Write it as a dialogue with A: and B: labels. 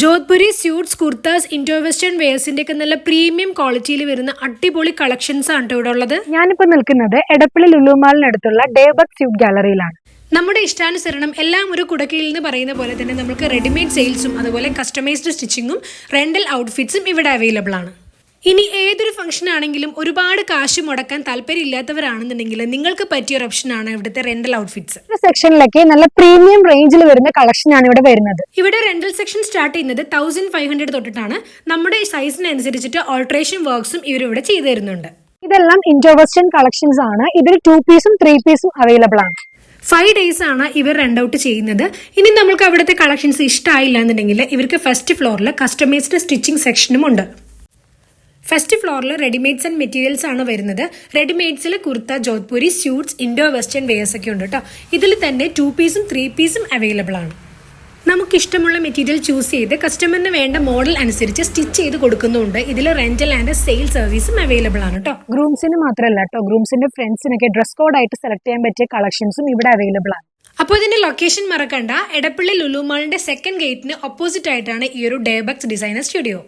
A: Jodhpuri suits kurtas Indo western വെയർസിന്റെ ഒക്കെ നല്ല premium ക്വാളിറ്റിയിൽ വരുന്ന അടിപൊളി കളക്ഷൻസ് ആണ് ഇവിടെ ഉള്ളത്
B: ഞാനിപ്പോ നിൽക്കുന്നത് എടപ്പള്ളി ലുലുമാളിനടുത്തുള്ള ഡേബക് സ്യൂട്ട് ഗാലറിയിലാണ്.
A: നമ്മുടെ ഇഷ്ടാനുസരണം എല്ലാം ഒരു കുടക്കയിൽ നിന്ന് പറയുന്ന പോലെ തന്നെ നമുക്ക് റെഡിമെയ്ഡ് സെയിൽസും അതുപോലെ കസ്റ്റമൈസ്ഡ് സ്റ്റിച്ചിങ്ങും റെന്റൽ ഔട്ട്ഫിറ്റ്സും ഇവിടെ അവൈലബിൾ ആണ്. ഇനി ഏതൊരു ഫംഗ്ഷൻ ആണെങ്കിലും ഒരുപാട് കാശ് മുടക്കാൻ താല്പര്യമില്ലാത്തവരാണെന്നുണ്ടെങ്കിൽ നിങ്ങൾക്ക് പറ്റിയ ഒരു ആണ് ഇവിടുത്തെ റെന്റൽ ഔട്ട്ഫിറ്റ്സ്
B: സെക്ഷനിലൊക്കെ നല്ല പ്രീമിയം റേഞ്ചിൽ വരുന്ന കളക്ഷൻ ആണ് ഇവിടെ വരുന്നത്.
A: ഇവിടെ റെന്റൽ സെക്ഷൻ സ്റ്റാർട്ട് ചെയ്യുന്നത് തൗസൻഡ് ഫൈവ് ഹൺഡ്രഡ് തൊട്ടിട്ടാണ്. നമ്മുടെ സൈസിനനുസരിച്ചിട്ട് ഓൾട്രേഷൻ വർക്ക്സും ഇവരിവിടെ ചെയ്തു തരുന്നുണ്ട്.
B: ഇതെല്ലാം ഇൻഡോ വെസ്റ്റേൺ കളക്ഷൻസ് ആണ് ഇതിൽ ടു പീസും ത്രീ പീസും അവൈലബിൾ ആണ്.
A: ഫൈവ് ഡേയ്സ് ആണ് ഇവർ റെൻഡ് ഔട്ട് ചെയ്യുന്നത്. ഇനി നമുക്ക് അവിടുത്തെ കളക്ഷൻസ് ഇഷ്ടമായില്ല എന്നുണ്ടെങ്കിൽ ഇവർക്ക് ഫസ്റ്റ് ഫ്ലോറിൽ കസ്റ്റമൈസ്ഡ് സ്റ്റിച്ചിങ് സെക്ഷനും ഉണ്ട്. ഫസ്റ്റ് ഫ്ലോറിൽ റെഡിമെയ്ഡ്സ് ആൻഡ് മെറ്റീരിയൽസ് ആണ് വരുന്നത്. റെഡിമെയ്ഡ്സിൽ kurta Jodhpuri suits Indo western wears ഒക്കെ ഉണ്ട് കേട്ടോ ഇതിൽ തന്നെ ടു പീസും ത്രീ പീസും അവൈലബിൾ ആണ്. നമുക്ക് ഇഷ്ടമുള്ള മെറ്റീരിയൽ ചൂസ് ചെയ്ത് കസ്റ്റമറിന് വേണ്ട മോഡൽ അനുസരിച്ച് സ്റ്റിച്ച് ചെയ്ത് കൊടുക്കുന്നുണ്ട്. ഇതിൽ റെന്റൽ ആൻഡ് സെയിൽ സർവീസും അവൈലബിൾ ആണ് കേട്ടോ
B: ഗ്രൂംസിന് മാത്രമല്ല കേട്ടോ ഗ്രൂംസിന്റെ ഫ്രണ്ട്സിനൊക്കെ ഡ്രസ് കോഡ് ആയിട്ട് സെലക്ട് ചെയ്യാൻ പറ്റിയ കളക്ഷൻസും ഇവിടെ അവൈലബിൾ ആണ്.
A: അപ്പോൾ ഇതിന്റെ ലൊക്കേഷൻ മറക്കണ്ട. എടപ്പള്ളി ലുലുമാളിന്റെ സെക്കൻഡ് ഗേറ്റിന് ഓപ്പോസിറ്റ് ആയിട്ടാണ് ഈ ഒരു ഡേബക്സ് ഡിസൈനർ സ്റ്റുഡിയോ.